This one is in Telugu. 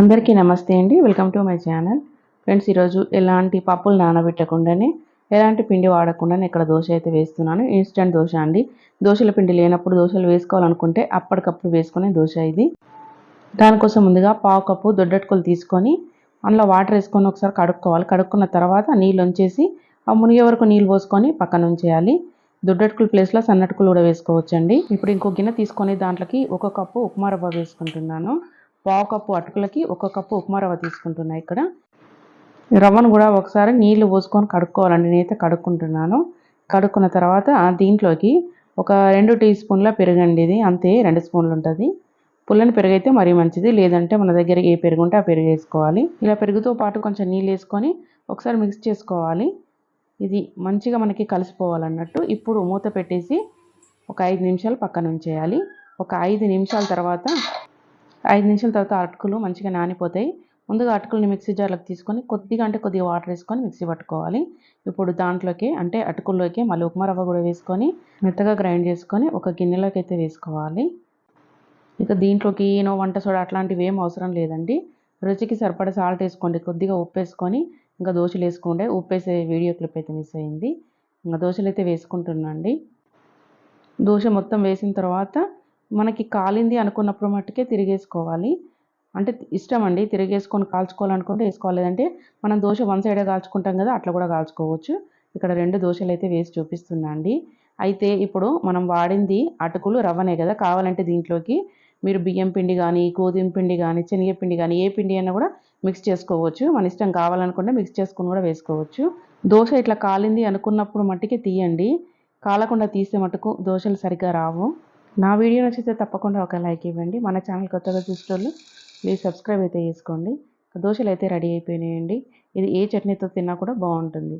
అందరికీ నమస్తే అండి. Welcome to my channel friends ఈరోజు ఎలాంటి పప్పులు నానబెట్టకుండానే ఎలాంటి పిండి వాడకుండానే ఇక్కడ దోశ అయితే వేస్తున్నాను. ఇన్స్టెంట్ దోశ అండి. దోశల పిండి లేనప్పుడు దోశలు వేసుకోవాలనుకుంటే అప్పటికప్పుడు వేసుకునే దోశ ఇది. దానికోసం ముందుగా పావు కప్పు దొడ్డట్టుకులు తీసుకొని అందులో వాటర్ వేసుకొని ఒకసారి కడుక్కోవాలి. కడుక్కున్న తర్వాత నీళ్ళు ఉంచేసి ఆ మునిగే వరకు నీళ్ళు పోసుకొని పక్కన ఉంచేయాలి. దొడ్డట్టుకుల ప్లేస్లో సన్నట్టుకులు కూడా వేసుకోవచ్చండి. ఇప్పుడు ఇంకో గిన్నె తీసుకొని దాంట్లోకి ఒక కప్పు ఉప్మా రవ్వ వేసుకుంటున్నాను. పావు కప్పు అటుకులకి ఒక కప్పు ఉప్మా రవ్వ తీసుకుంటున్నా ఇక్కడ. రవ్వను కూడా ఒకసారి నీళ్ళు పోసుకొని కడుక్కోవాలండి. నేనైతే కడుక్కుంటున్నాను. కడుక్కున్న తర్వాత దీంట్లోకి ఒక రెండు టీ స్పూన్ల పెరుగండి ఇది. అంతే రెండు స్పూన్లు ఉంటుంది. పుల్లని పెరుగైతే మరీ మంచిది. లేదంటే మన దగ్గర ఏ పెరుగు ఉంటే ఆ పెరుగు వేసుకోవాలి. ఇలా పెరుగుతో పాటు కొంచెం నీళ్ళు వేసుకొని ఒకసారి మిక్స్ చేసుకోవాలి. ఇది మంచిగా మనకి కలిసిపోవాలన్నట్టు ఇప్పుడు మూత పెట్టేసి ఒక ఐదు నిమిషాలు పక్కన ఉంచేయాలి. ఒక ఐదు నిమిషాల తర్వాత ఐదు నిమిషాల తర్వాత అటుకులు మంచిగా నానిపోతాయి. ముందుగా అటుకులని మిక్సీ జార్లోకి తీసుకొని కొద్దిగా అంటే కొద్దిగా వాటర్ వేసుకొని మిక్సీ పట్టుకోవాలి. ఇప్పుడు దాంట్లోకి అంటే అటుకుల్లోకి మళ్ళీ ఉప్మా రవ్వ కూడా వేసుకొని మెత్తగా గ్రైండ్ చేసుకొని ఒక గిన్నెలోకి అయితే వేసుకోవాలి. ఇక దీంట్లోకి ఈనో వంట సోడా అట్లాంటివి ఏం అవసరం లేదండి. రుచికి సరిపడే సాల్ట్ వేసుకోండి. కొద్దిగా ఉప్పు వేసుకొని ఇంకా దోశలు వేసుకుంటే ఉప్పు వేసే వీడియో క్లిప్ అయితే మిస్ అయింది. ఇంకా దోశలు అయితే వేసుకుంటున్నాండి దోశ మొత్తం వేసిన తర్వాత మనకి కాలింది అనుకున్నప్పుడు మట్టుకే తిరిగేసుకోవాలి. అంటే ఇష్టం అండి తిరిగేసుకొని కాల్చుకోవాలనుకుంటే వేసుకోవాలి. లేదంటే మనం దోశ వన్ సైడే కాల్చుకుంటాం కదా అట్లా కూడా కాల్చుకోవచ్చు. ఇక్కడ రెండు దోశలు అయితే వేసి చూపిస్తున్నా అండి. అయితే ఇప్పుడు మనం వాడింది అటుకులు రవ్వనే కదా కావాలంటే దీంట్లోకి మీరు బియ్యం పిండి కానీ గోధుమ పిండి కానీ శనగపిండి కానీ ఏ పిండి అయినా కూడా మిక్స్ చేసుకోవచ్చు. మన ఇష్టం కావాలనుకుంటే మిక్స్ చేసుకుని కూడా వేసుకోవచ్చు. దోశ ఇట్లా కాలింది అనుకున్నప్పుడు మట్టికి తీయండి. కాలకుండా తీసే మటుకు దోశలు సరిగ్గా రావు. నా వీడియో నచ్చితే తప్పకుండా ఒక లైక్ ఇవ్వండి. మన ఛానల్ కొత్తగా చూసేటోళ్ళు ప్లీజ్ సబ్స్క్రైబ్ అయితే చేసుకోండి. దోశలు అయితే రెడీ అయిపోయినాయండి. ఇది ఏ చట్నీతో తిన్నా కూడా బాగుంటుంది.